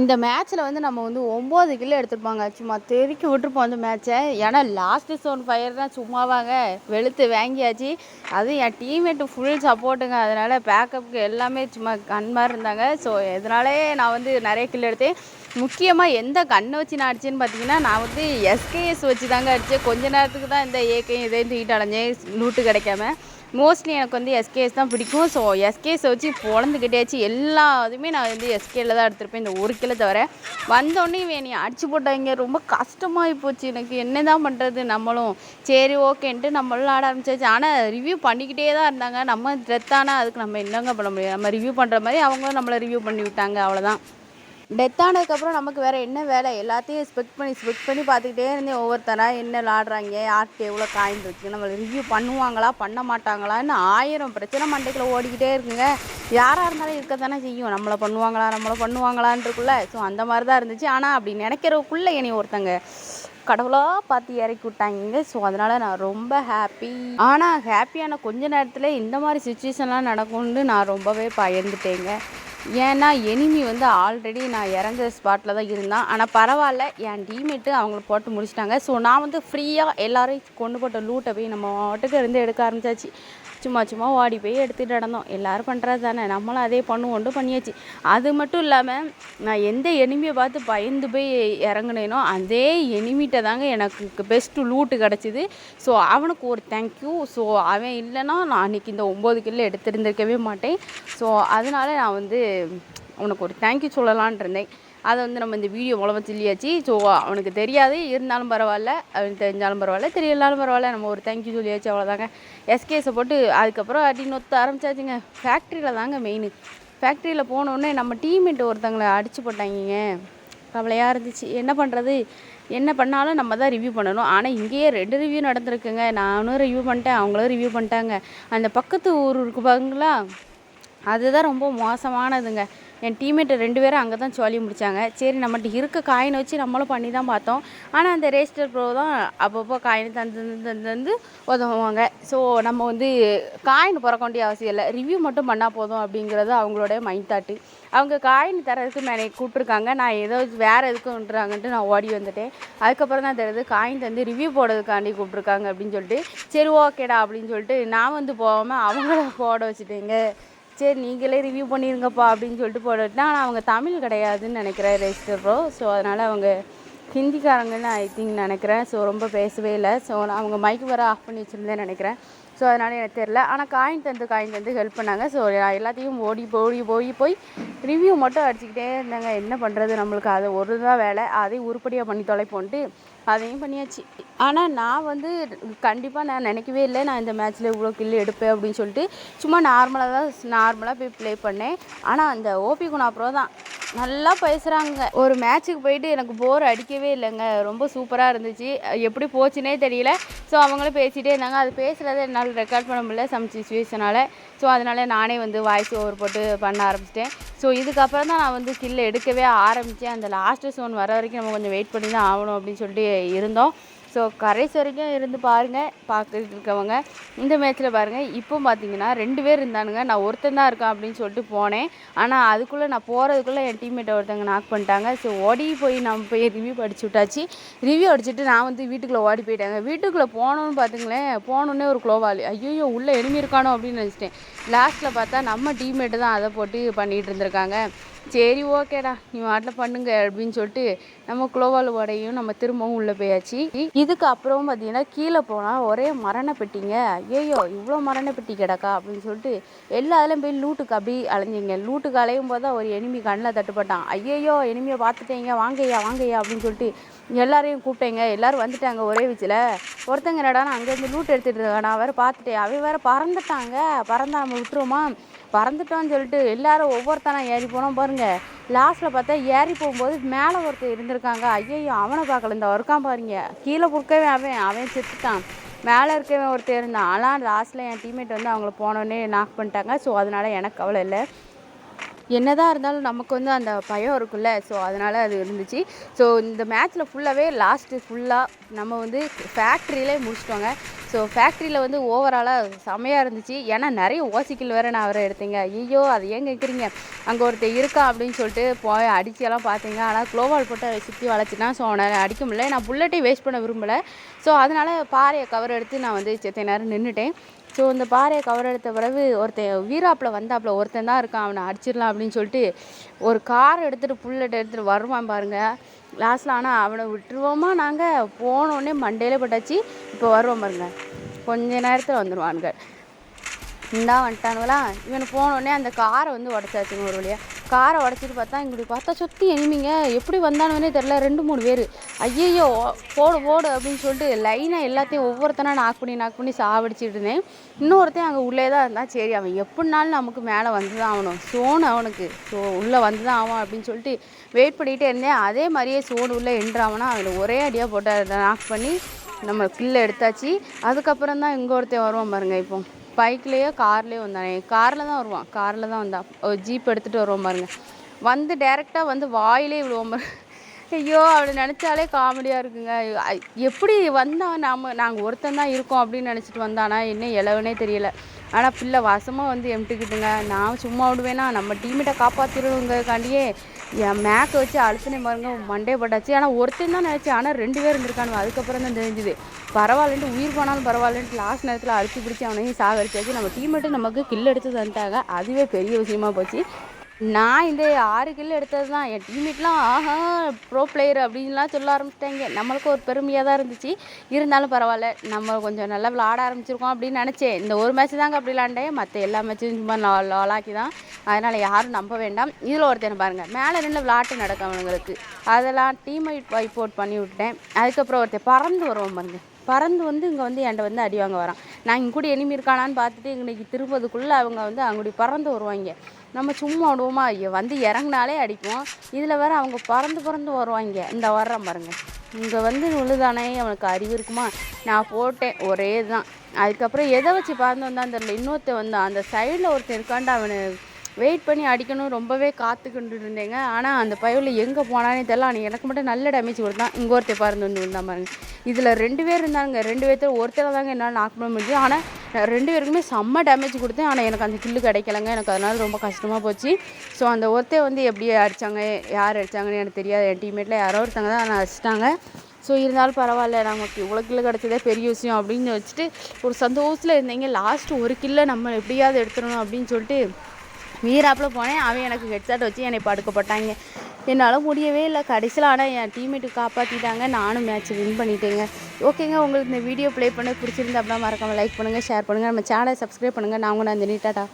இந்த மேட்ச்சில் வந்து நம்ம வந்து ஒம்பது கிலோ எடுத்துருப்பாங்க. சும்மா தெருக்கி விட்டுருப்போம் அந்த மேட்ச்சை ஏன்னா லாஸ்ட்டு சோன் ஃபயர் தான் சும்மாவாங்க. வெளுத்து வாங்கியாச்சு. அதுவும் என் டீம்மேட்டு ஃபுல் சப்போர்ட்டுங்க அதனால் பேக்கப்புக்கு எல்லாமே சும்மா கண் மாதிரி இருந்தாங்க. ஸோ இதனாலே நான் வந்து நிறைய கிலோ எடுத்தேன். முக்கியமாக எந்த கண்ணை வச்சு நான் அடித்தேன்னு பார்த்தீங்கன்னா நான் வந்து எஸ்கேஎஸ் வச்சு தாங்க அடித்தேன் கொஞ்ச நேரத்துக்கு தான் இந்த ஏகையும் இதையும் தூக்கிட்டு அடைஞ்சேன் லூட்டு கிடைக்காம. மோஸ்ட்லி எனக்கு வந்து எஸ்கேஎஸ் தான் பிடிக்கும். ஸோ எஸ்கேஎஸை வச்சு பொழந்துக்கிட்டேச்சு எல்லா இதுவுமே நான் வந்து எஸ்கேல தான் எடுத்திருப்பேன். இந்த ஒரு கிலோ தவிர. வந்தோடனே இவன் என்னை அடிச்சு போட்டாங்க. ரொம்ப கஷ்டமாகி போச்சு. எனக்கு என்ன தான் பண்ணுறது நம்மளும். சரி ஓகேன்ட்டு நம்மளும் ஆட ஆரம்பிச்சாச்சு. ஆனால் ரிவ்யூ பண்ணிக்கிட்டே தான் இருந்தாங்க. நம்ம டெத் ஆனால் அதுக்கு நம்ம என்னங்க பண்ண முடியும்? நம்ம ரிவ்யூ பண்ணுற மாதிரி அவங்களும் நம்மளை ரிவ்யூ பண்ணி விட்டாங்க. அவ்வளோதான் டெத் ஆனதுக்கப்புறம் நமக்கு வேறு என்ன வேலை? எல்லாத்தையும் ஸ்பெக்ட் பண்ணி ஸ்பெக்ட் பண்ணி பார்த்துக்கிட்டே இருந்தேன். ஒவ்வொருத்தராக என்ன விளாடுறாங்க யார்கிட்ட எவ்வளோ காயின் இருக்குது நம்மளை ரிவ்யூ பண்ணுவாங்களா? பண்ண மாட்டாங்களான்னு ஆயிரம் பிரச்சனை மண்டைக்குள்ள ஓடிக்கிட்டே இருக்குங்க. யாராக இருந்தாலும் இருக்க தானே செய்யும். நம்மளை பண்ணுவாங்களா? நம்மளை பண்ணுவாங்களான்றக்குள்ள ஸோ அந்த மாதிரி தான் இருந்துச்சு. ஆனால் அப்படி நினைக்கிறவுக்குள்ளே என்னை ஒருத்தங்க கடவுளாக பார்த்து இறக்கி விட்டாங்க. ஸோ அதனால் நான் ரொம்ப ஹாப்பி ஆனால் ஹாப்பியான கொஞ்ச நேரத்தில் இந்த மாதிரி சுச்சுவேஷன்லாம் நடக்கும்னு நான் ரொம்பவே பயந்துட்டேங்க. ஏன்னா எனிமி வந்து ஆல்ரெடி நான் இறந்த ஸ்பாட்டில் தான் இருந்தான். ஆனால் பரவாயில்ல என் டீமேட்டு அவங்கள போட்டு முடிச்சிட்டாங்க. ஸோ நான் வந்து ஃப்ரீயாக எல்லோரும் கொண்டு போட்ட லூட்டை போய் நம்ம வாட்டுக்கு இருந்து எடுக்க ஆரம்பிச்சாச்சு. சும்மா சும்மா ஓடி போய் எடுத்துகிட்டு நடந்தோம். எல்லோரும் பண்ணுறது தானே. நம்மளும் அதே பண்ணுவோண்டு பண்ணியாச்சு. அது மட்டும் இல்லாமல் நான் எந்த எனிமியை பார்த்து பயந்து போய் இறங்குனேனோ அதே எனிமிட்ட தாங்க எனக்கு பெஸ்ட்டு லூட்டு கிடச்சிது. ஸோ அவனுக்கு ஒரு தேங்க்யூ ஸோ அவன் இல்லைன்னா நான் அன்றைக்கி இந்த ஒம்பது கிலோ எடுத்திருந்திருக்கவே மாட்டேன். ஸோ அதனால நான் வந்து அவனுக்கு ஒரு தேங்க்யூ சொல்லலான் இருந்தேன். அதை வந்து நம்ம இந்த வீடியோ மூலமாக சொல்லியாச்சு. ஸோ அவனுக்கு தெரியாது. இருந்தாலும் பரவாயில்ல. அவனுக்கு தெரிஞ்சாலும் பரவாயில்ல. தெரியலனாலும் பரவாயில்ல. நம்ம ஒரு தேங்க்யூ சொல்லியாச்சு. அவ்வளோதாங்க எஸ்கேஸை போட்டு அதுக்கப்புறம் அடி நொத்த ஆரம்பிச்சாச்சுங்க. ஃபேக்ட்ரியில் தாங்க மெயின் ஃபேக்ட்ரியில் போனோடனே நம்ம டீம்மேட் ஒருத்தங்களை அடிச்சு போட்டாங்க கவலையாக இருந்துச்சு. என்ன பண்ணுறது என்ன பண்ணாலும் நம்ம தான் ரிவ்யூ பண்ணணும். ஆனால் இங்கேயே ரெண்டு ரிவ்யூ நடந்திருக்குங்க. நானும் ரிவ்யூ பண்ணிட்டேன். அவங்களும் ரிவ்யூ பண்ணிட்டாங்க. அந்த பக்கத்து ஊர் இருக்கு பாருங்களா? அதுதான் ரொம்ப மோசமானதுங்க. என் டீம்மேட்டு ரெண்டு பேரும் அங்கே தான் சொல்லி முடித்தாங்க சரி நம்மகிட்ட இருக்க காயினை வச்சு நம்மளும் பண்ணி தான் பார்த்தோம். ஆனால் அந்த ரேஸ்டர் ப்ரோ தான் அப்பப்போ காயின் தந்து தந்து தந்து உதவுவாங்க. ஸோ நம்ம வந்து காயின் பிறக்க வேண்டிய அவசியம் இல்லை. ரிவ்யூ மட்டும் பண்ணால் போதும் அப்படிங்கிறது அவங்களோட மைண்ட் தாட்டு அவங்க காயின் தரதுக்கு மேலே கூப்பிட்ருக்காங்க நான் ஏதோ வேறு எதுக்குன்றாங்கன்ட்டு நான் ஓடி வந்துட்டேன். அதுக்கப்புறம் தான் தெரியுது காயின் தந்து ரிவ்யூ போடுறதுக்காண்டி கூப்பிட்ருக்காங்க அப்படின்னு சொல்லிட்டு. சரி ஓகேடா அப்படின்னு சொல்லிட்டு நான் வந்து போகாமல் அவங்கள போட வச்சுட்டேங்க. சரி நீங்களே ரிவ்யூ பண்ணிருங்கப்பா அப்படின்னு சொல்லிட்டு போட்டுட்டு ஆனால் அவங்க தமிழ் கிடையாதுன்னு நினைக்கிறேன் ரெஜிஸ்டர் ப்ரோ ஸோ அதனால் அவங்க ஹிந்திக்காரங்கன்னு ஐ திங்க் நினைக்கிறேன். ஸோ ரொம்ப பேசவே இல்லை. ஸோ நான் அவங்க மைக் வர ஆஃப் பண்ணி வச்சுருந்தேன் நினைக்கிறேன். ஸோ அதனால் எனக்கு தெரில ஆனால் காயின் தந்து காயின் தந்து ஹெல்ப் பண்ணாங்க. ஸோ நான் எல்லாத்தையும் ஓடி ஓடி போய் போய் ரிவ்யூ மட்டும் அடிச்சுக்கிட்டே இருந்தாங்க. என்ன பண்ணுறது நம்மளுக்கு அது ஒரு தான் வேலை. அதையும் உருப்படியாக பண்ணி தொலைப்போன்ட்டு அதையும் பண்ணியாச்சு. ஆனால் நான் வந்து கண்டிப்பாக நான் நினைக்கவே இல்லை. நான் இந்த மேட்ச்சில் இவ்வளோ கில்லு எடுப்பேன் அப்படின்னு சொல்லிட்டு. சும்மா நார்மலாக தான் நார்மலாக போய் ப்ளே பண்ணேன். ஆனால் அந்த ஓபி குணா ப்ரோ தான். நல்லா பேசுகிறாங்க ஒரு மேட்ச்சுக்கு போயிட்டு எனக்கு போர் அடிக்கவே இல்லைங்க. ரொம்ப சூப்பராக இருந்துச்சு. எப்படி போச்சுனே தெரியல. ஸோ அவங்களும் பேசிகிட்டே இருந்தாங்க. அது பேசுகிறத என்னால் ரெக்கார்ட் பண்ண முடியல சம் சுச்சுவேஷனால் ஸோ அதனால் நானே வந்து வாய்ஸ் ஓவர் போட்டு பண்ண ஆரம்பிச்சிட்டேன். ஸோ இதுக்கப்புறம் தான் நான் வந்து ஸ்கில் எடுக்கவே ஆரம்பித்தேன் அந்த லாஸ்ட்டு சோன் வர வரைக்கும் நம்ம கொஞ்சம் வெயிட் பண்ணி தான் ஆகணும் அப்படின்னு சொல்லிட்டு இருந்தோம். ஸோ கரைசி வரைக்கும் இருந்து பாருங்கள் பார்த்துட்டு இருக்கவங்க. இந்த மேட்ச்சில் பாருங்கள் இப்போ பார்த்தீங்கன்னா ரெண்டு பேர் இருந்தானுங்க. நான் ஒருத்தன் தான் இருக்கான் அப்படின்னு சொல்லிட்டு போனேன். ஆனால் அதுக்குள்ளே நான் போகிறதுக்குள்ளே என் டீம்மேட்டை ஒருத்தவங்க நாக் பண்ணிட்டாங்க. ஸோ ஓடி போய் நம்ம போய் ரிவ்யூ அடிச்சு விட்டாச்சு. ரிவ்யூ அடிச்சுட்டு நான் வந்து வீட்டுக்குள்ளே ஓடி போயிட்டாங்க. வீட்டுக்குள்ளே போனோன்னு பார்த்துங்களேன் போனோன்னே ஒரு குளோவால் ஐயோ உள்ளே எனிமி இருக்கானோ அப்படின்னு நினச்சிட்டேன். லாஸ்ட்டில் பார்த்தா நம்ம டீம்மேட்டு தான் அதை போட்டு பண்ணிகிட்டு இருந்திருக்காங்க. சரி ஓகேடா. நீ வாட்டில் பண்ணுங்க அப்படின்னு சொல்லிட்டு நம்ம குளோவால் உடையும் நம்ம திரும்பவும் உள்ளே போயாச்சு. இதுக்கு அப்புறம் பார்த்தீங்கன்னா கீழே போனால் ஒரே மரண பெட்டிங்க ஐயோ இவ்வளோ மரண பெட்டி கிடக்கா அப்படின்னு சொல்லிட்டு எல்லா அதிலும் போய் லூட்டுக்கு அப்படி அலைஞ்சிங்க. லூட்டுக்கு அலையும் போது தான் ஒரு எனிமி கண்ணில் தட்டுப்பட்டான். ஐயையோ எனிமியை பார்த்துட்டேங்க வாங்கய்யா வாங்கய்யா அப்படின்னு சொல்லிட்டு எல்லாரையும் கூப்பிட்டேங்க. எல்லாரும் வந்துட்டாங்க ஒரே வீச்சில். ஒருத்தங்க என்னடா அங்கேருந்து லூட் எடுத்துகிட்டு இருக்கான் நான் வேறு பார்த்துட்டேன் அவன் வேறு பறந்துட்டாங்க. பறந்தா நம்ம விட்டுருவோமா பறந்துட்டோன்னு சொல்லிட்டு எல்லாரும் ஒவ்வொருத்தனா ஏறி போனோம் பாருங்கள் லாஸ்ட்டில் பார்த்தா ஏறி போகும்போது மேலே ஒருத்தர் இருந்திருக்காங்க. ஐயையோ அவனை பார்க்கல. இந்த ஒருக்கான் பாருங்க. கீழே கொடுக்கவே அவன் அவன் செத்துட்டான். மேலே இருக்கவன் ஒருத்தர் இருந்தான். ஆனால் லாஸ்ட்டில் என் டீம்மேட் வந்து அவங்கள போனோடனே நாக் பண்ணிட்டாங்க. ஸோ அதனால் எனக்கு கவலை இல்லை. என்னதான் இருந்தாலும் நமக்கு வந்து அந்த பயம் இருக்குல்ல ஸோ அதனால் அது இருந்துச்சு. ஸோ இந்த மேட்ச்சில் ஃபுல்லாகவே லாஸ்ட்டு ஃபுல்லாக நம்ம வந்து ஃபேக்ட்ரியிலே முடிச்சிட்டோங்க. ஸோ ஃபேக்ட்ரியில் வந்து ஓவராலாக செமையாக இருந்துச்சு. ஏன்னா நிறைய ஓசிக்கல் வேறு நான் அவரை எடுத்தேங்க. ஐயோ அது ஏன் கேட்குறீங்க அங்கே ஒருத்தர் இருக்கா அப்படின்னு சொல்லிட்டு போய் அடிச்செல்லாம் பார்த்தீங்க. ஆனால் க்ளோவால் போட்டு அதை சுற்றி வளைச்சிட்டான் ஸோ அவனை அடிக்க முடியல. நான் புல்லட்டையும் வேஸ்ட் பண்ண விரும்பலை. ஸோ அதனால் பாறையை கவர் எடுத்து நான் வந்து செத்த நேரம் நின்றுட்டேன் ஸோ இந்த பாறையை கவர் எடுத்த பிறகு ஒருத்தன் வீராப்பில் வந்தாப்புல ஒருத்தன் தான் இருக்கான். அவனை அடிச்சிடலாம் அப்படின்னு சொல்லிட்டு ஒரு கார் எடுத்துகிட்டு புல்லட் எடுத்துகிட்டு வருவான் பாருங்கள் லாஸ்ட்டில் ஆனால் அவனை விட்டுருவோமா நாங்கள் போனோடனே மண்டையில் பட்டாச்சு. இப்போ வருவோம் பாருங்க. கொஞ்ச நேரத்தில் வந்துடுவானுங்க இந்தா வந்துட்டானுங்களா இவனு போனோடனே அந்த காரை வந்து உடச்சாச்சுங்க ஒரு வழியாக காரை உடச்சிட்டு பார்த்தா இங்கிட்டு பார்த்தா சுற்றி எனிமிங்க. எப்படி வந்தானுங்கன்னே தெரில ரெண்டு மூணு பேர். ஐயையோ போடு போடு அப்படின்னு சொல்லிட்டு லைனாக எல்லாத்தையும் ஒவ்வொருத்தனா நாக் பண்ணி நாக் பண்ணி சாவடிச்சிட்டு இருந்தேன். இன்னொருத்தன் அங்கே உள்ளே தான் இருந்தால் சரி அவன் எப்படினாலும் நமக்கு மேலே வந்து தான் ஆகணும். சோனு அவனுக்கு. ஸோ உள்ளே வந்து தான் ஆகும் அப்படின்னு சொல்லிட்டு வெயிட் பண்ணிகிட்டே இருந்தேன். அதே மாதிரியே சோனு உள்ளே என்ட்ராவனா அவனை ஒரே அடியாக போட்டு நாக் பண்ணி நம்ம கில்லை எடுத்தாச்சு. அதுக்கப்புறம் தான் இங்கே ஒருத்தன் வருவான் பாருங்கள் இப்போ. பைக்லேயோ கார்லேயோ வந்தானே? காரில் தான் வருவான். காரில் தான் வந்தான் ஒரு ஜீப் எடுத்துகிட்டு வருவான் பாருங்க. வந்து டேரெக்டாக வந்து வாயிலே விழுவோம் பாருங்க. ஐயோ அப்படி நினச்சாலே காமெடியாக இருக்குங்க. எப்படி வந்தான் நாம் நாங்கள் ஒருத்தன் தான் இருக்கோம் அப்படின்னு நினச்சிட்டு வந்தானா? என்ன இலவனே தெரியலை. ஆனால் பிள்ளை வாசமாக வந்து எம்ட்டுக்கிட்டுங்க நான் சும்மா விடுவேனா நம்ம டீமிட்ட காப்பாற்றிடுவோங்கக்காண்டியே என் மேக்கை வச்சு அழுத்தினே பாருங்க மண்டே பட்டாச்சு. ஆனால் ஒருத்தன் தான் நினச்சேன். ஆனால் ரெண்டு பேர் இருந்திருக்கானுங்க. அதுக்கப்புறம் தான் தெரிஞ்சுது. பரவாயில்லன்ட்டு உயிர் போனாலும் பரவாயில்லன்ட்டு லாஸ்ட் நேரத்தில் அழுத்தி பிடிச்சி அவனையும் சாகரிச்சாச்சு நம்ம டீம்மேட்டு நமக்கு கில் எடுத்து தந்துட்டாங்க அதுவே பெரிய விஷயமா போச்சு. நான் இந்த ஆறு கில் எடுத்தது தான் என் டீம்மேட்லாம் ஆஹா ப்ரோ பிளேயர் அப்படின்லாம் சொல்ல ஆரம்பிச்சிட்டாங்க. நம்மளுக்கு ஒரு பெருமையாக தான் இருந்துச்சு. இருந்தாலும் பரவாயில்ல நம்ம கொஞ்சம் நல்லா விளாட ஆரம்பிச்சிருக்கோம் அப்படின்னு நினச்சேன். இந்த ஒரு மேட்ச் தாங்க அப்படி விளாண்டேன் மற்ற எல்லா மேட்சும் சும்மா லாலாக்கி தான் அதனால் யாரும் நம்ப வேண்டாம். இதில் ஒருத்தனை பாருங்கள் மேலே நின்று விளாட்டு நடக்கும் அவங்களுக்கு. அதெல்லாம் டீமை வைப் அவுட் பண்ணி விட்டேன் அதுக்கப்புறம் ஒருத்தன் பறந்து வருவோம் பாருங்கள் பறந்து வந்து இங்கே வந்து என்கிட்ட வந்து அடி வாங்க வரான். நான் இங்கே கூட எனிமி இருக்கானான்னு பார்த்துட்டு இன்னைக்கு திரும்பதுக்குள்ளே அவங்க வந்து அங்குடி பறந்து வருவாங்க. நம்ம சும்மா விடுவோமா? ஐயோ வந்து இறங்குனாலே அடிப்போம். இதில் வேற அவங்க பறந்து பறந்து வருவாங்க. இந்த வர்றேன் பாருங்க. இங்கே வந்து விழுதானே? அவனுக்கு அறிவு இருக்குமா? நான் போட்டேன். ஒரே தான் அதுக்கப்புறம் எதை வச்சு பறந்து வந்தான்னு தெரியல. இன்னொருத்தன் வந்தான். அந்த சைடில் ஒருத்தன் இருக்காண்டு அவனை. வெயிட் பண்ணி அடிக்கணும் ரொம்பவே காத்துக்கிட்டு இருந்தேங்க ஆனால் அந்த பயவில் எங்கே போனானே தெரியல. ஆனால் எனக்கு மட்டும் நல்ல டேமேஜ் கொடுத்தான். இங்கே ஒருத்தர் பறந்து வந்து விழுந்தான் பாருங்க. இதில் ரெண்டு பேர் இருந்தாங்க. ரெண்டு பேர்த்துல ஒருத்தரை தாங்க என்னால் நாக் பண்ண முடிஞ்சு ஆனால் ரெண்டு பேருக்குமே செம்ம டேமேஜ் கொடுத்தேன். ஆனால் எனக்கு அந்த கில்லு கிடைக்கலங்க. எனக்கு அதனால் ரொம்ப கஷ்டமாக போச்சு. ஸோ அந்த ஒருத்தர் வந்து எப்படி அடித்தாங்க யார் அடித்தாங்கன்னு எனக்கு தெரியாது. என் டீம்மேட்டில் யாரோ ஒருத்தங்க தான் நான் அடிச்சிட்டாங்க. ஸோ இருந்தாலும் பரவாயில்ல. நமக்கு இவ்வளோ கில்லு கிடச்சதே பெரிய விஷயம் அப்படின்னு வச்சுட்டு ஒரு சந்தோஷத்தில் இருந்தீங்க. லாஸ்ட்டு ஒரு கில்லை நம்ம எப்படியாவது எடுத்துடணும் அப்படின்னு சொல்லிட்டு வீராப்பில் போனேன். அவன் எனக்கு ஹெட்செட் வச்சு என்னை படுக்க போட்டாங்க. என்னால் முடியவே இல்லை. கடைசியில் ஆனால் என் டீம்மேட்டு காப்பாற்றிட்டாங்க நானும் மேட்ச் வின் பண்ணிட்டேங்க. ஓகேங்க உங்களுக்கு இந்த வீடியோ ப்ளே பண்ண பிடிச்சிருந்தா அப்படின்னா மறக்காமல் லைக் பண்ணுங்கள் ஷேர் பண்ணுங்கள் நம்ம சேனலை சப்ஸ்கிரைப் பண்ணுங்கள் நான் உங்கள் நந்தினி டாடா.